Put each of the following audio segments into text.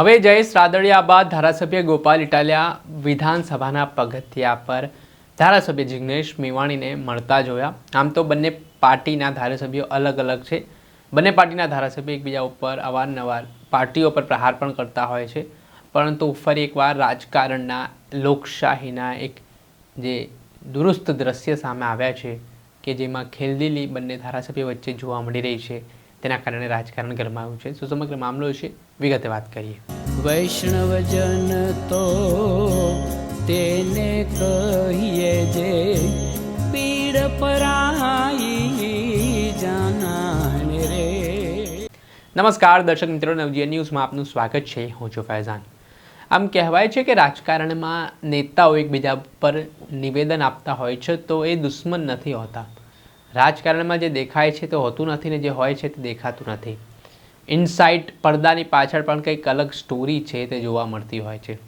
હવે જયેશ રાદડિયા બાદ ધારાસભ્ય ગોપાલ ઇટાલિયા વિધાનસભાના પગથિયા પર ધારાસભ્ય જિગ્નેશ મેવાણીને મળતા જોયા. આમ તો બંને પાર્ટીના ધારાસભ્યો અલગ અલગ છે. બંને પાર્ટીના ધારાસભ્યો એકબીજા ઉપર અવારનવાર પાર્ટીઓ પર પ્રહાર પણ કરતા હોય છે. પરંતુ ફરી એકવાર રાજકારણના, લોકશાહીના એક જે દુરુસ્ત દ્રશ્ય સામે આવ્યા છે કે જેમાં ખેલદીલી બંને ધારાસભ્યો વચ્ચે જોવા મળી રહી છે. તેના કારણે રાજકારણ ગરમાયું છે. શું સમગ્ર મામલો છે વિગતે વાત કરીએ. વૈષ્ણવજન તો તેને કહીએ જે પીડ પરાઈ જાનાને રે. નમસ્કાર દર્શક મિત્રો નવજીવન ન્યૂઝમાં આપનું સ્વાગત છે. હું છું ફૈઝાન. આમ કહેવાય છે કે રાજકારણમાં નેતાઓ એકબીજા પર નિવેદન આપતા હોય છે તો એ દુશ્મન નથી હોતા. રાજકારણમાં જે દેખાય છે તે હોતું નથી ને જે હોય છે તે દેખાતું નથી. ઇનસાઇટ પડદાની પાછળ પણ કંઈક અલગ સ્ટોરી છે તે જોવા મળતી હોય છે.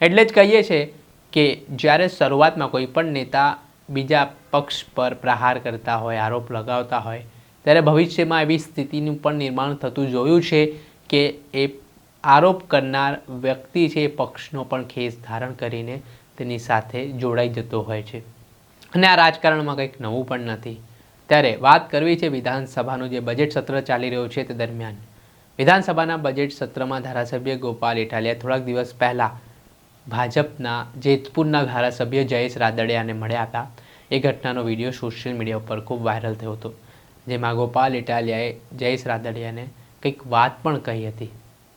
એટલે જ કહીએ છીએ કે જ્યારે શરૂઆતમાં કોઈ પણ નેતા બીજા પક્ષ પર પ્રહાર કરતા હોય, આરોપ લગાવતા હોય, ત્યારે ભવિષ્યમાં એવી સ્થિતિનું પણ નિર્માણ થતું જોયું છે કે એ આરોપ કરનાર વ્યક્તિ છે એ પક્ષનો પણ ખેસ ધારણ કરીને તેની સાથે જોડાઈ જતો હોય છે. અને આ રાજકારણમાં કંઈક નવું પણ નથી. ત્યારે વાત કરવી છે વિધાનસભાનું જે બજેટ સત્ર ચાલી રહ્યું છે તે દરમિયાન. વિધાનસભાના બજેટ સત્રમાં ધારાસભ્ય ગોપાલ ઇટાલિયા થોડાક દિવસ પહેલાં ભાજપના જેતપુરના ધારાસભ્ય જયેશ રાદડિયાને મળ્યા હતા. એ ઘટનાનો વીડિયો સોશિયલ મીડિયા ઉપર ખૂબ વાયરલ થયો હતો, જેમાં ગોપાલ ઇટાલિયાએ જયેશ રાદડિયાને કંઈક વાત પણ કહી હતી.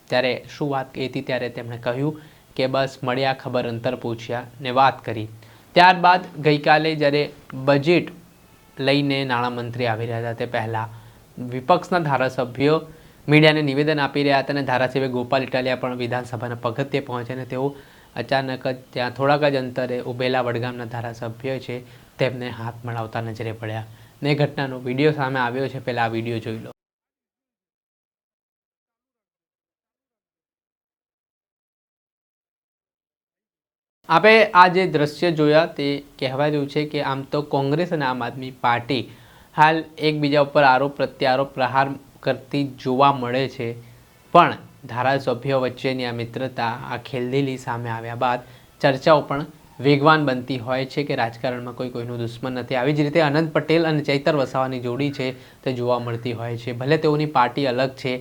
ત્યારે શું વાત કહી હતી ત્યારે તેમણે કહ્યું કે બસ મળ્યા ખબર અંતર પૂછ્યા ને વાત કરી. ત્યારબાદ ગઈકાલે જ્યારે બજેટ લઈને નાણામંત્રી આવી રહ્યા હતા તે પહેલાં. વિપક્ષના ધારાસભ્યો મીડિયાને નિવેદન આપી રહ્યા હતા અને ધારાસભ્ય ગોપાલ ઇટાલિયા પણ વિધાનસભાના પગથિયે પહોંચે અને તેઓ અચાનક જ ત્યાં થોડાક જ અંતરે ઉભેલા વડગામના ધારાસભ્ય છે તેમને હાથ મળાવતા નજરે પડ્યા. ને ઘટનાનો વીડિયો સામે આવ્યો છે, પહેલાં આ વીડિયો જોઈ લો. આપણે આ જે દ્રશ્ય જોયા તે કહેવા જેવું છે કે આમ તો કોંગ્રેસ અને આમ આદમી પાર્ટી હાલ એકબીજા ઉપર આરોપ પ્રત્યારોપ પ્રહાર કરતી જોવા મળે છે. પણ ધારાસભ્યો વચ્ચેની આ મિત્રતા, આ ખેલદીલી સામે આવ્યા બાદ ચર્ચાઓ પણ વેગવાન બનતી હોય છે કે રાજકારણમાં કોઈ કોઈનું દુશ્મન નથી. આવી જ રીતે અનંત પટેલ અને ચૈતર વસાવાની જોડી છે તે જોવા મળતી હોય છે. ભલે તેઓની પાર્ટી અલગ છે,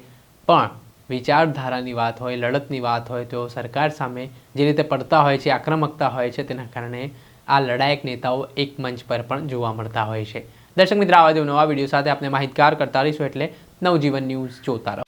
પણ વિચારધારાની વાત હોય, લડતની વાત હોય, તો સરકાર સામે જે રીતે પડતા હોય છે, આક્રમકતા હોય છે, તેના કારણે આ લડાયક નેતાઓ એક મંચ પર પણ જોવા મળતા હોય છે. દર્શક મિત્ર, આવા જેવું નવા વીડિયો સાથે આપણે માહિતગાર કરતા રહીશું એટલે નવજીવન ન્યૂઝ જોતા રહો.